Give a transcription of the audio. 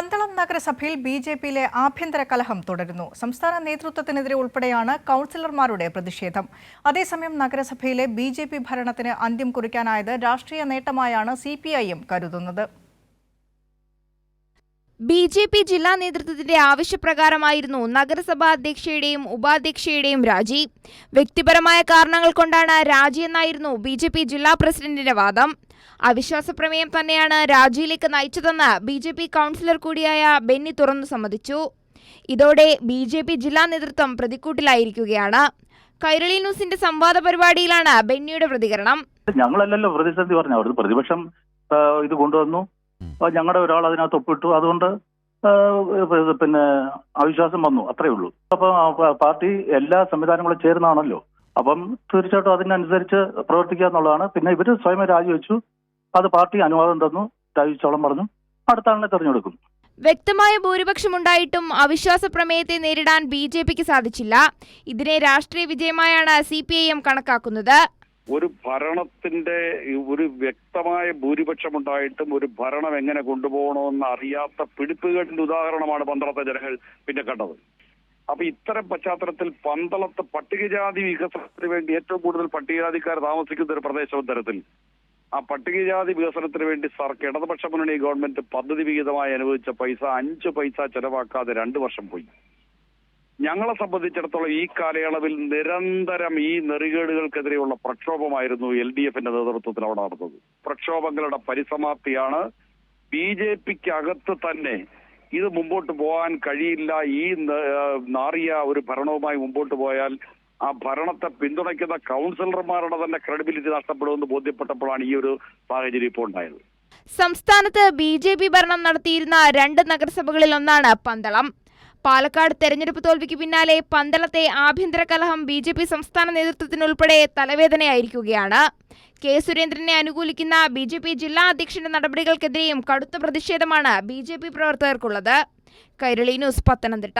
പന്തളം നഗരസഭയിൽ B J പിയിലെ ആഭ്യന്തര കലഹം തുടരുന്നു. സംസ്ഥാന നേതൃത്വത്തിനെതിരെ ഉൾപ്പെടെയാണ് കൗൺസിലർമാരുടെ പ്രതിഷേധം. അതേസമയം നഗരസഭയിലെ ബി ജെ പി ഭരണത്തിന് അന്ത്യം കുറിക്കാനായത് രാഷ്ട്രീയ നേട്ടമായാണ് സി പി ഐ എം കരുതുന്നത്. ബി ജെ പി ജില്ലാ നേതൃത്വത്തിന്റെ ആവശ്യപ്രകാരമായിരുന്നു നഗരസഭാ അധ്യക്ഷയുടെയും ഉപാധ്യക്ഷയുടെയും രാജി. വ്യക്തിപരമായ കാരണങ്ങൾ കൊണ്ടാണ് രാജിയെന്നായിരുന്നു ബി ജെ പി ജില്ലാ പ്രസിഡന്റിന്റെ വാദം. അവിശ്വാസ പ്രമേയം തന്നെയാണ് രാജിയിലേക്ക് നയിച്ചതെന്ന് ബി ജെ പി കൗൺസിലർ കൂടിയായ ബെന്നി തുറന്നു സമ്മതിച്ചു. ഇതോടെ ബി ജെ പി ജില്ലാ നേതൃത്വം പ്രതിക്കൂട്ടിലായിരിക്കുകയാണ്. കൈരളി ന്യൂസിന്റെ സംവാദ പരിപാടിയിലാണ് ബെന്നിയുടെ പ്രതികരണം. ഞങ്ങളല്ലല്ലോ പ്രതിസന്ധി പറഞ്ഞു അവിടുന്ന് പ്രതിപക്ഷം ഇത് കൊണ്ടുവന്നു. ഞങ്ങളുടെ ഒരാൾ അതിനകത്ത് ഒപ്പിട്ടു. അതുകൊണ്ട് പിന്നെ അവിശ്വാസം വന്നു. അത്രയേ ഉള്ളൂ. അപ്പൊ പാർട്ടി എല്ലാ സംവിധാനങ്ങളും ചേർന്നാണല്ലോ. അപ്പം തീർച്ചയായിട്ടും അതിനനുസരിച്ച് പ്രവർത്തിക്കുക എന്നുള്ളതാണ്. പിന്നെ ഇവർ സ്വയം രാജിവെച്ചു. അത് പാർട്ടി അനുവാദം തന്നു. രാജിവെച്ചോളം പറഞ്ഞു. അടുത്ത ആളിനെ തെരഞ്ഞെടുക്കും. വ്യക്തമായ ഭൂരിപക്ഷമുണ്ടായിട്ടും അവിശ്വാസ പ്രമേയത്തെ നേരിടാൻ ബി ജെ പിക്ക് സാധിച്ചില്ല. ഇതിനെ രാഷ്ട്രീയ വിജയമായാണ് സി പി ഐ എം കണക്കാക്കുന്നത്. ഒരു ഭരണത്തിന്റെ ഒരു വ്യക്തമായ ഭൂരിപക്ഷം ഉണ്ടായിട്ടും ഒരു ഭരണം എങ്ങനെ കൊണ്ടുപോകണമെന്ന് അറിയാത്ത പിടിപ്പുകേടിന്റെ ഉദാഹരണമാണ് പന്ത്രണ്ടത്തെ ജനങ്ങൾ പിന്നെ കണ്ടത്. അപ്പൊ ഇത്തരം പശ്ചാത്തലത്തിൽ പന്തളത്ത് പട്ടികജാതി വികസനത്തിന് വേണ്ടി ഏറ്റവും കൂടുതൽ പട്ടികജാതിക്കാർ താമസിക്കുന്ന ഒരു പ്രദേശം തരത്തിൽ ആ പട്ടികജാതി വികസനത്തിന് വേണ്ടി സർക്കാർ ഇടതുപക്ഷ മുന്നണി ഗവൺമെന്റ് പദ്ധതി വിഹിതമായി അനുവദിച്ച പൈസ അഞ്ച് പൈസ ചെലവാക്കാതെ രണ്ടു വർഷം പോയി. ഞങ്ങളെ സംബന്ധിച്ചിടത്തോളം ഈ കാലയളവിൽ നിരന്തരം ഈ നെറികേടുകൾക്കെതിരെയുള്ള പ്രക്ഷോഭമായിരുന്നു എൽ ഡി എഫിന്റെ നേതൃത്വത്തിൽ അവിടെ നടന്നത്. പ്രക്ഷോഭങ്ങളുടെ പരിസമാപ്തിയാണ്. ബി ജെ പിക്ക് അകത്ത് തന്നെ ഇത് മുമ്പോട്ട് പോകാൻ കഴിയില്ല. ഈ നാറിയ ഒരു ഭരണവുമായി മുമ്പോട്ട് പോയാൽ ആ ഭരണത്തെ പിന്തുണയ്ക്കുന്ന കൗൺസിലർമാരുടെ തന്നെ ക്രെഡിബിലിറ്റി നഷ്ടപ്പെടുമെന്ന് ബോധ്യപ്പെട്ടപ്പോഴാണ് ഈ ഒരു സാഹചര്യം ഇപ്പോൾ ഉണ്ടായത്. സംസ്ഥാനത്ത് ബി ജെ പി ഭരണം നടത്തിയിരുന്ന രണ്ട് നഗരസഭകളിൽ ഒന്നാണ് പന്തളം. പാലക്കാട് തെരഞ്ഞെടുപ്പ് തോൽവിക്ക് പിന്നാലെ പന്തളത്തെ ആഭ്യന്തര കലഹം ബി ജെ പി സംസ്ഥാന നേതൃത്വത്തിനുൾപ്പെടെ തലവേദനയായിരിക്കുകയാണ്. കെ സുരേന്ദ്രനെ അനുകൂലിക്കുന്ന ബി ജെ പി ജില്ലാ അധ്യക്ഷന്റെ നടപടികൾക്കെതിരെയും കടുത്ത പ്രതിഷേധമാണ് ബി ജെ പി പ്രവർത്തകർക്കുള്ളത്. കൈരളി ന്യൂസ് പത്തനംതിട്ട.